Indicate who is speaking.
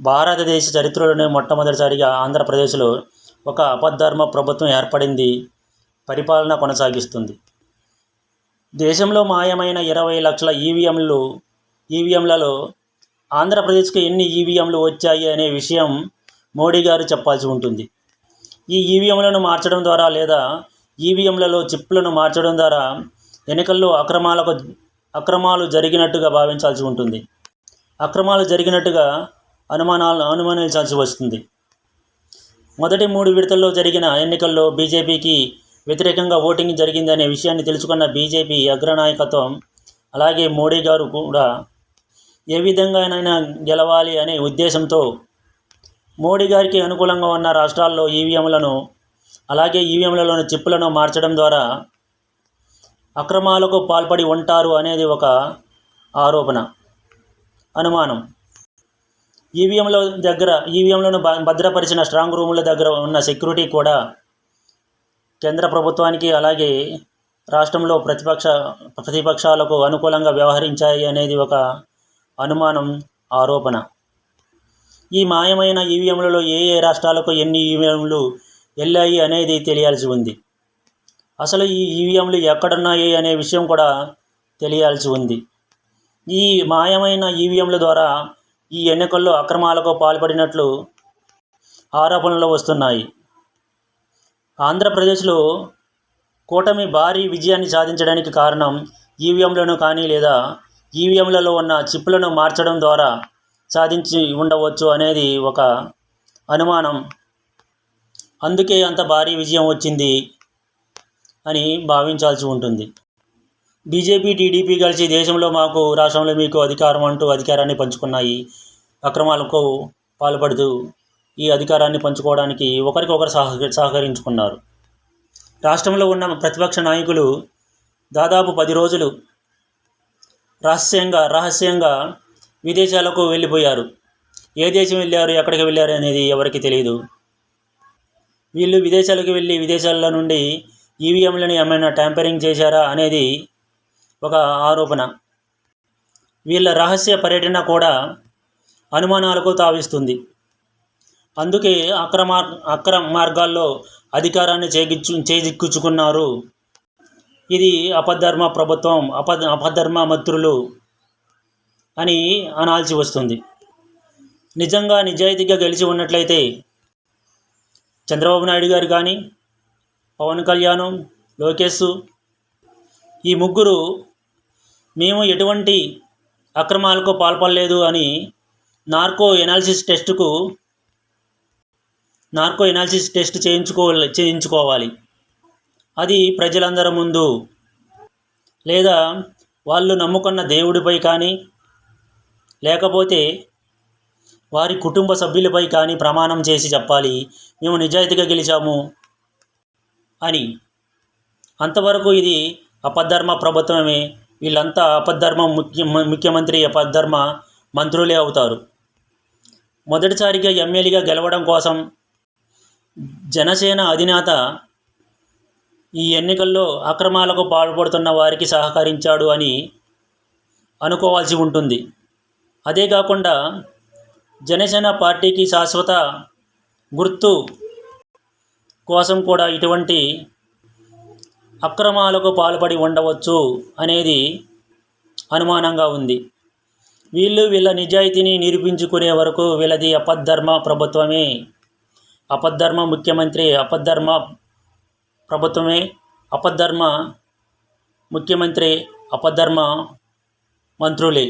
Speaker 1: భారతదేశ చరిత్రలోనే మొట్టమొదటిసారిగా ఆంధ్రప్రదేశ్లో ఒక అపద్ధర్మ ప్రభుత్వం ఏర్పడింది. పరిపాలన కొనసాగిస్తుంది. దేశంలో మాయమైన ఇరవై లక్షల ఈవీఎంలు ఈవీఎంలలో ఆంధ్రప్రదేశ్కి ఎన్ని ఈవీఎంలు వచ్చాయి అనే విషయం మోడీ గారు చెప్పాల్సి ఉంటుంది. ఈ ఈవీఎంలను మార్చడం ద్వారా లేదా ఈవీఎంలలో చిప్లను మార్చడం ద్వారా ఎన్నికల్లో అక్రమాలకు అక్రమాలు జరిగినట్టుగా భావించాల్సి ఉంటుంది. అక్రమాలు జరిగినట్టుగా అనుమానాలు అనుమానించాల్సి వస్తుంది. మొదటి మూడు విడతల్లో జరిగిన ఎన్నికల్లో బీజేపీకి వ్యతిరేకంగా ఓటింగ్ జరిగిందనే విషయాన్ని తెలుసుకున్న బీజేపీ అగ్రనాయకత్వం అలాగే మోడీ గారు కూడా ఏ విధంగానైనా గెలవాలి అనే ఉద్దేశంతో మోడీ గారికి అనుకూలంగా ఉన్న రాష్ట్రాల్లో ఈవీఎంలను అలాగే ఈవీఎంలలోని చిప్పులను మార్చడం ద్వారా అక్రమాలకు పాల్పడి ఉంటారు అనేది ఒక ఆరోపణ అనుమానం. ఈవీఎంల దగ్గర ఈవీఎంలను భద్రపరిచిన స్ట్రాంగ్ రూముల దగ్గర ఉన్న సెక్యూరిటీ కూడా కేంద్ర ప్రభుత్వానికి అలాగే రాష్ట్రంలో ప్రతిపక్ష ప్రతిపక్షాలకు అనుకూలంగా వ్యవహరించాయి అనేది ఒక అనుమానం ఆరోపణ. ఈ మాయమైన ఈవీఎంలలో ఏ ఏ రాష్ట్రాలకు ఎన్ని ఈవీఎంలు వెళ్ళాయి అనేది తెలియాల్సి ఉంది. అసలు ఈ ఈవీఎంలు ఎక్కడున్నాయి అనే విషయం కూడా తెలియాల్సి ఉంది. ఈ మాయమైన ఈవీఎంల ద్వారా ఈ ఎన్నికల్లో అక్రమాలకు పాల్పడినట్లు ఆరోపణలు వస్తున్నాయి. ఆంధ్రప్రదేశ్లో కూటమి భారీ విజయాన్ని సాధించడానికి కారణం ఈవీఎంలను కానీ లేదా ఈవీఎంలలో ఉన్న చిప్పులను మార్చడం ద్వారా సాధించి ఉండవచ్చు అనేది ఒక అనుమానం. అందుకే అంత భారీ విజయం వచ్చింది అని భావించాల్సి ఉంటుంది. బీజేపీ టీడీపీ కలిసి దేశంలో మాకు రాష్ట్రంలో మీకు అధికారం అంటూ అధికారాన్ని పంచుకున్నాయి. అక్రమాలకు పాల్పడుతూ ఈ అధికారాన్ని పంచుకోవడానికి ఒకరికొకరు సహ సహకరించుకున్నారు. రాష్ట్రంలో ఉన్న ప్రతిపక్ష నాయకులు దాదాపు పది రోజులు రహస్యంగా రహస్యంగా విదేశాలకు వెళ్ళిపోయారు. ఏ దేశం వెళ్ళారు ఎక్కడికి వెళ్ళారు అనేది ఎవరికి తెలియదు వీళ్ళు విదేశాలకు వెళ్ళి విదేశాల నుండి ఈవీఎంలను ఏమైనా ట్యాంపరింగ్ చేశారా అనేది ఒక ఆరోపణ. వీళ్ళ రహస్య పర్యటన కూడా అనుమానాలకు తావిస్తుంది. అందుకే అక్రమ అక్రమ మార్గాల్లో అధికారాన్ని చేగిచ్చు చేజిక్కించుకున్నారు. ఇది అపధర్మ ప్రభుత్వం అప అపధర్మ మంత్రులు అని అనాల్సి వస్తుంది. నిజంగా నిజాయితీగా గెలిచి ఉన్నట్లయితే చంద్రబాబు నాయుడు గారు కానీ పవన్ కళ్యాణ్ లోకేష్ ఈ ముగ్గురు మేము ఎటువంటి అక్రమాలకు పాల్పడలేదు అని నార్కో ఎనాలిసిస్ టెస్టుకు నార్కో ఎనాలిసిస్ టెస్ట్ చేయించుకో చేయించుకోవాలి. అది ప్రజలందరి ముందు లేదా వాళ్ళు నమ్ముకున్న దేవుడిపై కానీ లేకపోతే వారి కుటుంబ సభ్యులపై కానీ ప్రమాణం చేసి చెప్పాలి. మేము నిజాయితీగా గెలిచాము అని. అంతవరకు ఇది అపధర్మ ప్రభుత్వమే. వీళ్ళంతా అపధర్మ ముఖ్య ముఖ్యమంత్రి అపధర్మ మంత్రులే అవుతారు. మొదటిసారిగా ఎమ్మెల్యేగా గెలవడం కోసం జనసేన అధినేత ఈ ఎన్నికల్లో అక్రమాలకు పాల్పడుతున్న వారికి సహకరించాడు అని అనుకోవాల్సి ఉంటుంది. అదే కాకుండా జనసేన పార్టీకి శాశ్వత గుర్తు కోసం కూడా ఇటువంటి అక్రమాలకు పాల్పడి ఉండవచ్చు అనేది అనుమానంగా ఉంది. వీళ్ళు వీళ్ళ నిజాయితీని నిరూపించుకునే వరకు వీళ్ళది అపద్ధర్మ ప్రభుత్వమే. అపద్ధర్మ ముఖ్యమంత్రి అపద్ధర్మ ప్రభుత్వమే. అపద్ధర్మ ముఖ్యమంత్రి అపద్ధర్మ మంత్రులే.